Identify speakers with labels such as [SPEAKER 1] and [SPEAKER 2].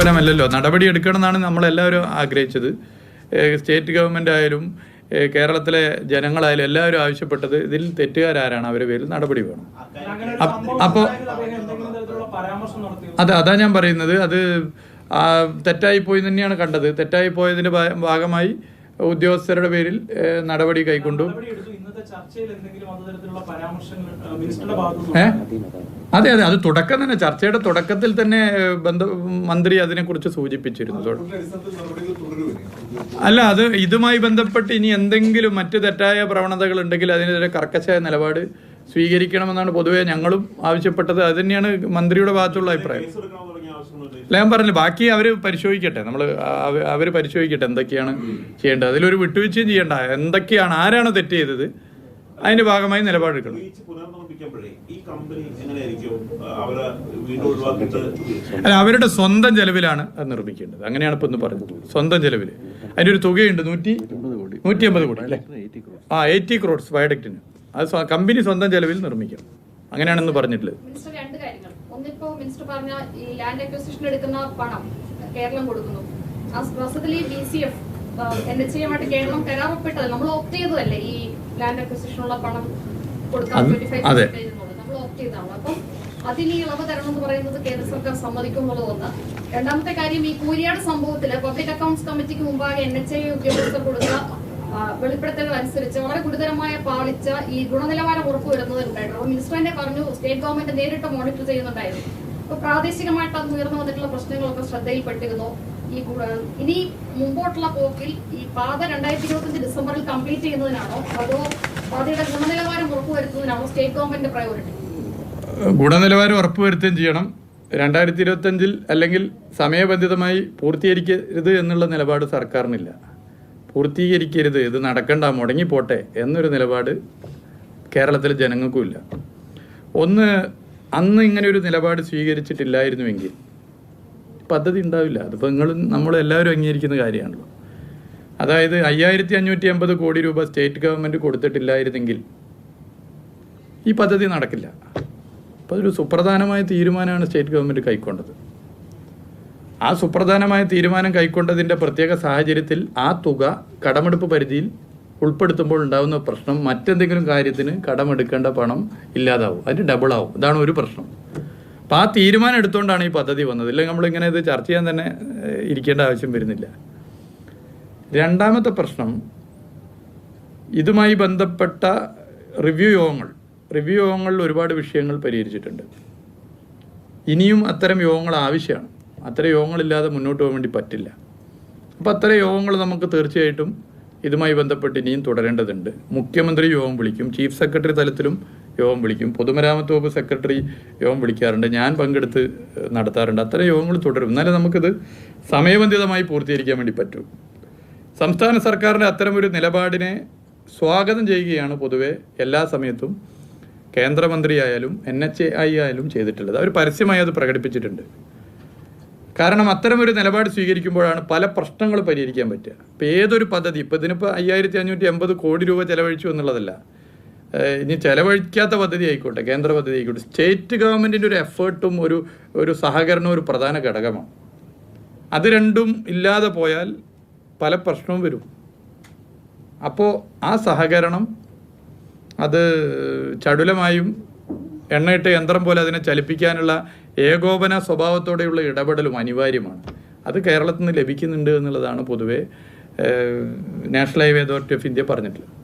[SPEAKER 1] കേവലമല്ലല്ലോ നടപടി എടുക്കണമെന്നാണ് നമ്മളെല്ലാവരും ആഗ്രഹിച്ചത്. സ്റ്റേറ്റ് ഗവൺമെന്റ് ആയാലും കേരളത്തിലെ ജനങ്ങളായാലും എല്ലാവരും ആവശ്യപ്പെട്ടത് ഇതിൽ തെറ്റുകാരാരാണ് അവരെ പേരിൽ നടപടി വേണം.
[SPEAKER 2] അപ്പോൾ
[SPEAKER 1] അതെ അതാ ഞാൻ പറയുന്നത്. അത് തെറ്റായി പോയി തന്നെയാണ് കണ്ടത്. തെറ്റായി പോയതിന്റെ ഭാഗമായി ഉദ്യോഗസ്ഥരുടെ പേരിൽ നടപടി കൈക്കൊണ്ടു? അതെ അതെ. അത് തുടക്കം തന്നെ. ചർച്ചയുടെ തുടക്കത്തിൽ തന്നെ ബന്ധ മന്ത്രി അതിനെക്കുറിച്ച് സൂചിപ്പിച്ചിരുന്നു. അല്ല അത് ഇതുമായി ബന്ധപ്പെട്ട് ഇനി എന്തെങ്കിലും മറ്റ് തെറ്റായ പ്രവണതകൾ ഉണ്ടെങ്കിൽ അതിനെതിരെ കർക്കശായ നിലപാട് സ്വീകരിക്കണമെന്നാണ് പൊതുവെ ഞങ്ങളും ആവശ്യപ്പെട്ടത്. അത് തന്നെയാണ് മന്ത്രിയുടെ ഭാഗത്തുള്ള അഭിപ്രായം. അല്ല ഞാൻ പറഞ്ഞില്ല ബാക്കി അവർ പരിശോധിക്കട്ടെ. നമ്മൾ അവർ പരിശോധിക്കട്ടെ എന്തൊക്കെയാണ് ചെയ്യേണ്ടത്. അതിലൊരു വിട്ടുവീഴ്ചയും ചെയ്യണ്ട. എന്തൊക്കെയാണ് ആരാണ് തെറ്റ് ചെയ്തത്? അതിന്റെ ഭാഗമായി നിലപാടെടുക്കണം അല്ല അവരുടെ സ്വന്തം ചെലവിലാണ് അത് നിർമ്മിക്കേണ്ടത്. അങ്ങനെയാണ് ഇപ്പൊ ഒന്ന് പറഞ്ഞത്. സ്വന്തം ചെലവിൽ അതിന്റെ ഒരു തുകയുണ്ട് നൂറ്റി നൂറ്റി അമ്പത് കോടി അല്ലേ? ആ എയ്റ്റി ക്രോഡ്സ് വയഡക്റ്റിന് അത് കമ്പനി സ്വന്തം ചെലവിൽ നിർമ്മിക്കാം അങ്ങനെയാണെന്ന് പറഞ്ഞിട്ടുള്ളത്.
[SPEAKER 3] രണ്ട് മിനിസ്റ്റർ പറഞ്ഞ ഈ ലാൻഡ് അക്വസിഷൻ എടുക്കുന്ന പണം കേരളം കൊടുക്കുന്നു. ആ പ്രസത്തിൽ ഈ B C F N H എമായിട്ട് Keralam കരാറപ്പെട്ടത് നമ്മൾ ഓപ്റ്റ് ചെയ്തതല്ലേ ഈ ലാൻഡ് അക്വസിഷനുള്ള പണം കൊടുക്കാൻ ട്വന്റി ഫൈവ്. നമ്മൾ ഓപ്റ്റ് ചെയ്തതാണ്. അപ്പം അതിന് ഈ ഇളവ് തരണം എന്ന് പറയുന്നത് കേന്ദ്ര സർക്കാർ സമ്മതിക്കും രണ്ടാമത്തെ കാര്യം ഈ കൂരിയാട് സംഭവത്തിൽ പബ്ലിക് അക്കൗണ്ട്സ് കമ്മിറ്റിക്ക് മുമ്പാകെ എൻ എച്ച് ഐ ഉദ്യോഗസ്ഥർ കൊടുത്ത വെളിപ്പെടുത്തലുകൾ അനുസരിച്ച് വളരെ ഗുരുതരമായ പാളിച്ച ഈ ഗുണനിലവാരം ഉറപ്പ് അപ്പോൾ മിനിസ്റ്റർ തന്നെ പറഞ്ഞു സ്റ്റേറ്റ് ഗവൺമെന്റ് നേരിട്ട് മോണിറ്റർ ചെയ്യുന്നുണ്ടായിരുന്നു. അപ്പൊ പ്രാദേശികമായിട്ട് അത് ഉയർന്നു വന്നിട്ടുള്ള പ്രശ്നങ്ങളൊക്കെ ശ്രദ്ധയിൽപ്പെട്ടിരുന്നു. ഈ ഇനി മുമ്പോട്ടുള്ള പോക്കിൽ ഈ പാത രണ്ടായിരത്തി ഇരുപത്തഞ്ച് ഡിസംബറിൽ കംപ്ലീറ്റ് ചെയ്യുന്നതിനാണോ? അതോ പാതയുടെ ഗുണനിലവാരം ഉറപ്പുവരുത്തുന്നതിനാണോ സ്റ്റേറ്റ് ഗവൺമെന്റ് പ്രയോറിറ്റി
[SPEAKER 1] ഗുണനിലവാരം ഉറപ്പുവരുത്തുകയും ചെയ്യണം. രണ്ടായിരത്തി ഇരുപത്തഞ്ചിൽ അല്ലെങ്കിൽ സമയബന്ധിതമായി പൂർത്തീകരിക്കരുത് എന്നുള്ള നിലപാട് സർക്കാരിനില്ല. പൂർത്തീകരിക്കരുത് ഇത് നടക്കണ്ട മുടങ്ങിപ്പോട്ടെ എന്നൊരു നിലപാട് കേരളത്തിലെ ജനങ്ങൾക്കുമില്ല. ഒന്ന് അന്ന് ഇങ്ങനെ ഒരു നിലപാട് സ്വീകരിച്ചിട്ടില്ലായിരുന്നുവെങ്കിൽ പദ്ധതി ഉണ്ടാവില്ല. അതിപ്പോൾ നിങ്ങൾ നമ്മളെല്ലാവരും അംഗീകരിക്കുന്ന കാര്യമാണല്ലോ. അതായത് അയ്യായിരത്തി അഞ്ഞൂറ്റി അമ്പത് കോടി രൂപ സ്റ്റേറ്റ് ഗവൺമെന്റ് കൊടുത്തിട്ടില്ലായിരുന്നെങ്കിൽ ഈ പദ്ധതി നടക്കില്ല. അപ്പോൾ അതൊരു സുപ്രധാനമായ തീരുമാനമാണ് സ്റ്റേറ്റ് ഗവൺമെന്റ് കൈക്കൊണ്ടത്. ആ സുപ്രധാനമായ തീരുമാനം കൈക്കൊണ്ടതിന്റെ പ്രത്യേക സാഹചര്യത്തിൽ ആ തുക കടമെടുപ്പ് പരിധിയിൽ ഉൾപ്പെടുത്തുമ്പോൾ ഉണ്ടാകുന്ന പ്രശ്നം മറ്റെന്തെങ്കിലും കാര്യത്തിന് കടമെടുക്കേണ്ട പണം ഇല്ലാതാവും. അതിന് ഡബിൾ ആവും. ഇതാണ് ഒരു പ്രശ്നം. അപ്പം ആ തീരുമാനം എടുത്തുകൊണ്ടാണ് ഈ പദ്ധതി വന്നത്. ഇല്ലെങ്കിൽ നമ്മളിങ്ങനെ ഇത് ചർച്ച ചെയ്യാൻ തന്നെ ഇരിക്കേണ്ട ആവശ്യം വരുന്നില്ല. രണ്ടാമത്തെ പ്രശ്നം ഇതുമായി ബന്ധപ്പെട്ട റിവ്യൂ യോഗങ്ങൾ. റിവ്യൂ യോഗങ്ങളിൽ ഒരുപാട് വിഷയങ്ങൾ പരിഹരിച്ചിട്ടുണ്ട്. ഇനിയും അത്തരം യോഗങ്ങൾ ആവശ്യമാണ്. അത്തരം യോഗങ്ങളില്ലാതെ മുന്നോട്ട് പോകാൻ വേണ്ടി പറ്റില്ല. അപ്പോൾ അത്തരം യോഗങ്ങൾ നമുക്ക് തീർച്ചയായിട്ടും ഇതുമായി ബന്ധപ്പെട്ട് ഇനിയും തുടരേണ്ടതുണ്ട്. മുഖ്യമന്ത്രി യോഗം വിളിക്കും ചീഫ് സെക്രട്ടറി തലത്തിലും യോഗം വിളിക്കും പൊതുമരാമത്ത് വകുപ്പ് സെക്രട്ടറി യോഗം വിളിക്കാറുണ്ട് ഞാൻ പങ്കെടുത്ത് നടത്താറുണ്ട്. അത്ര യോഗങ്ങൾ തുടരും. എന്നാലേ നമുക്കിത് സമയബന്ധിതമായി പൂർത്തീകരിക്കാൻ വേണ്ടി പറ്റൂ. സംസ്ഥാന സർക്കാരിന്റെ അത്തരമൊരു നിലപാടിനെ സ്വാഗതം ചെയ്യുകയാണ് പൊതുവെ എല്ലാ സമയത്തും കേന്ദ്രമന്ത്രിയായാലും എൻ എച്ച് ഐ ആയാലും ചെയ്തിട്ടുള്ളത്. അവർ പരസ്യമായി അത് പ്രകടിപ്പിച്ചിട്ടുണ്ട്. കാരണം അത്തരമൊരു നിലപാട് സ്വീകരിക്കുമ്പോഴാണ് പല പ്രശ്നങ്ങൾ പരിഹരിക്കാൻ പറ്റുക. ഇപ്പം ഏതൊരു പദ്ധതി ഇപ്പം ഇതിനിപ്പോൾ അയ്യായിരത്തി അഞ്ഞൂറ്റി എൺപത് കോടി രൂപ ചെലവഴിച്ചു എന്നുള്ളതല്ല. ഇനി ചെലവഴിക്കാത്ത പദ്ധതി ആയിക്കോട്ടെ കേന്ദ്ര പദ്ധതി ആയിക്കോട്ടെ സ്റ്റേറ്റ് ഗവൺമെന്റിന്റെ ഒരു എഫേർട്ടും ഒരു ഒരു സഹകരണവും ഒരു പ്രധാന ഘടകമാണ്. അത് രണ്ടും ഇല്ലാതെ പോയാൽ പല പ്രശ്നവും വരും. അപ്പോൾ ആ സഹകരണം അത് ചടുലമായും എണ്ണയിട്ട യന്ത്രം പോലെ അതിനെ ചലിപ്പിക്കാനുള്ള ഏകോപന സ്വഭാവത്തോടെയുള്ള ഇടപെടലും അനിവാര്യമാണ്. അത് കേരളത്തിൽ നിന്ന് ലഭിക്കുന്നുണ്ട് എന്നുള്ളതാണ് പൊതുവേ national highway authority of India പറഞ്ഞിട്ടുള്ളത്.